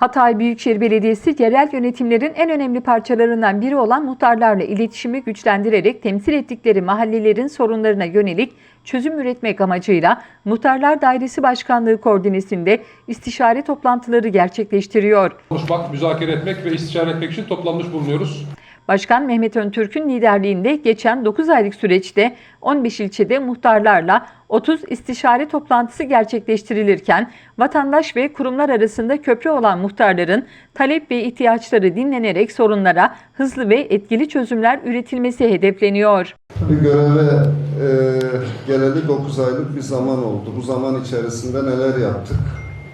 Hatay Büyükşehir Belediyesi yerel yönetimlerin en önemli parçalarından biri olan muhtarlarla iletişimi güçlendirerek temsil ettikleri mahallelerin sorunlarına yönelik çözüm üretmek amacıyla Muhtarlar Dairesi Başkanlığı koordinesinde istişare toplantıları gerçekleştiriyor. konuşmak, müzakere etmek ve istişare etmek için toplanmış bulunuyoruz. Başkan Mehmet Öntürk'ün liderliğinde geçen 9 aylık süreçte 15 ilçede muhtarlarla 30 istişare toplantısı gerçekleştirilirken vatandaş ve kurumlar arasında köprü olan muhtarların talep ve ihtiyaçları dinlenerek sorunlara hızlı ve etkili çözümler üretilmesi hedefleniyor. Göreve e, geleli 9 aylık bir zaman oldu. Bu zaman içerisinde neler yaptık,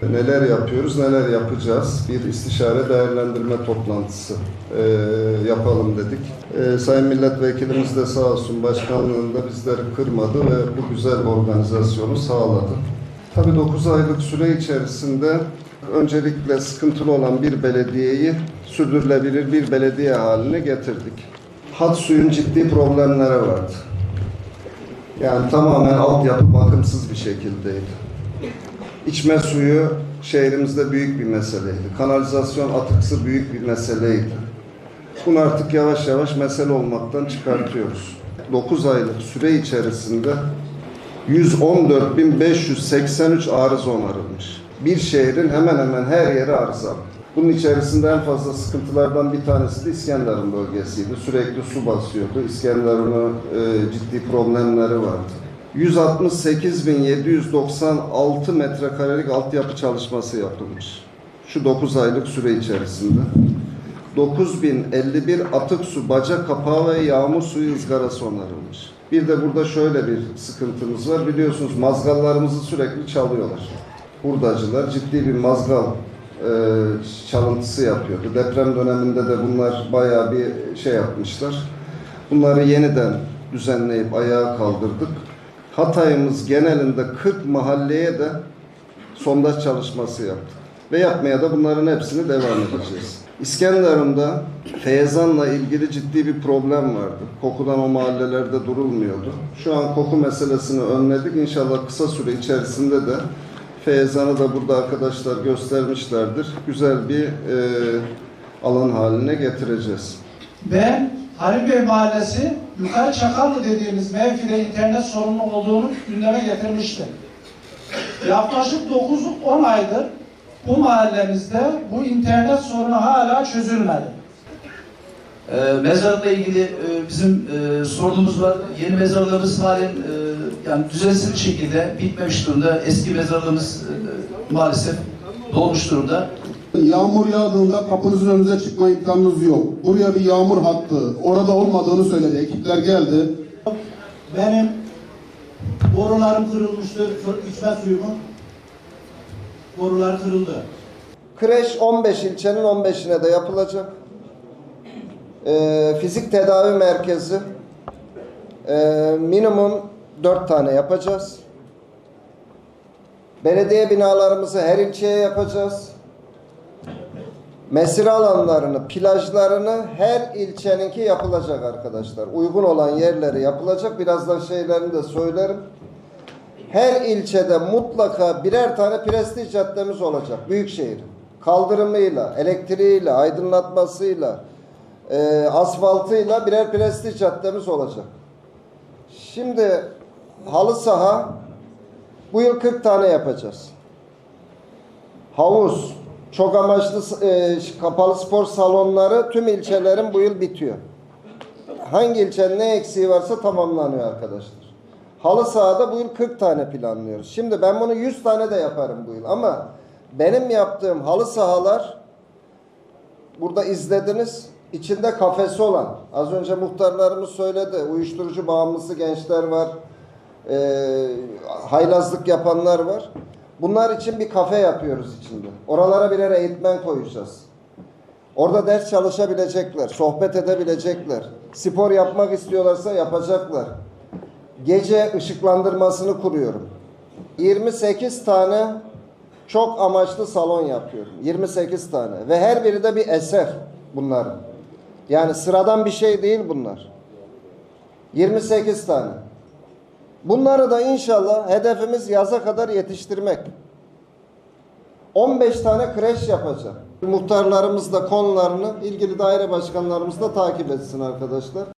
neler yapıyoruz, neler yapacağız? Bir istişare değerlendirme toplantısı e, yapalım dedik. E, Sayın Milletvekilimiz de sağ olsun başkanlığında bizleri kırmadı ve bu güzel organizasyonu sağladı. Tabii 9 aylık süre içerisinde öncelikle sıkıntılı olan bir belediyeyi sürdürülebilir bir belediye haline getirdik. Hat suyun ciddi problemleri vardı. Yani tamamen altyapı bakımsız bir şekildeydi. İçme suyu şehrimizde büyük bir meseleydi. Kanalizasyon atıksı büyük bir meseleydi. Bunu artık yavaş yavaş mesele olmaktan çıkartıyoruz. 9 aylık süre içerisinde 114.583 arıza onarılmış. Bir şehrin hemen hemen her yeri arızalı. Bunun içerisinde en fazla sıkıntılardan bir tanesi de İskenderun bölgesiydi. Sürekli su basıyordu. İskenderun'un e, ciddi problemleri vardı. 168.796 metrekarelik altyapı çalışması yapılmış. Şu 9 aylık süre içerisinde. 9051 atık su, baca kapağı ve yağmur suyu ızgarası onarılmış. Bir de burada şöyle bir sıkıntımız var. Biliyorsunuz mazgallarımızı sürekli çalıyorlar. Hurdacılar ciddi bir mazgal e, çalıntısı yapıyordu. Deprem döneminde de bunlar bayağı bir şey yapmışlar. Bunları yeniden düzenleyip ayağa kaldırdık. Hatay'ımız genelinde 40 mahalleye de sondaj çalışması yaptık. Ve yapmaya da bunların hepsini devam edeceğiz. İskenderun'da Feyzan'la ilgili ciddi bir problem vardı. Kokudan o mahallelerde durulmuyordu. Şu an koku meselesini önledik. İnşallah kısa süre içerisinde de Feyzan'ı da burada arkadaşlar göstermişlerdir. Güzel bir e, alan haline getireceğiz. ve Halil Bey Mahallesi Yukarı Çakallı dediğimiz mevkide internet sorunu olduğunu gündeme getirmişti. Yaklaşık 9-10 aydır bu mahallemizde bu internet sorunu hala çözülmedi. E, mezarlıkla ilgili e, bizim e, sorunumuz var. Yeni mezarlığımız halen e, yani düzensiz şekilde bitmemiş durumda. Eski mezarlığımız e, maalesef dolmuş durumda. Yağmur yağdığında kapınızın önünüze çıkma imkanınız yok. Buraya bir yağmur hattı, orada olmadığını söyledi. Ekipler geldi. Benim borularım kırılmıştı, içme suyumun borular kırıldı. Kreş 15 ilçenin 15'ine de yapılacak. Ee, fizik tedavi merkezi ee, minimum 4 tane yapacağız. Belediye binalarımızı her ilçeye yapacağız. Mesire alanlarını, plajlarını her ilçeninki yapılacak arkadaşlar. Uygun olan yerleri yapılacak. Birazdan şeylerini de söylerim. Her ilçede mutlaka birer tane prestij caddemiz olacak. Büyükşehir. Kaldırımıyla, elektriğiyle, aydınlatmasıyla, e, asfaltıyla birer prestij caddemiz olacak. Şimdi halı saha bu yıl 40 tane yapacağız. Havuz, çok amaçlı e, kapalı spor salonları tüm ilçelerin bu yıl bitiyor. Hangi ilçenin ne eksiği varsa tamamlanıyor arkadaşlar. Halı sahada bu yıl 40 tane planlıyoruz. Şimdi ben bunu 100 tane de yaparım bu yıl ama benim yaptığım halı sahalar burada izlediniz. İçinde kafesi olan, az önce muhtarlarımız söyledi, uyuşturucu bağımlısı gençler var, e, haylazlık yapanlar var. Bunlar için bir kafe yapıyoruz içinde. Oralara birer eğitmen koyacağız. Orada ders çalışabilecekler, sohbet edebilecekler. Spor yapmak istiyorlarsa yapacaklar. Gece ışıklandırmasını kuruyorum. 28 tane çok amaçlı salon yapıyorum. 28 tane. Ve her biri de bir eser bunların. Yani sıradan bir şey değil bunlar. 28 tane. Bunları da inşallah hedefimiz yaza kadar yetiştirmek. 15 tane kreş yapacağım. Muhtarlarımız da konularını ilgili daire başkanlarımız da takip etsin arkadaşlar.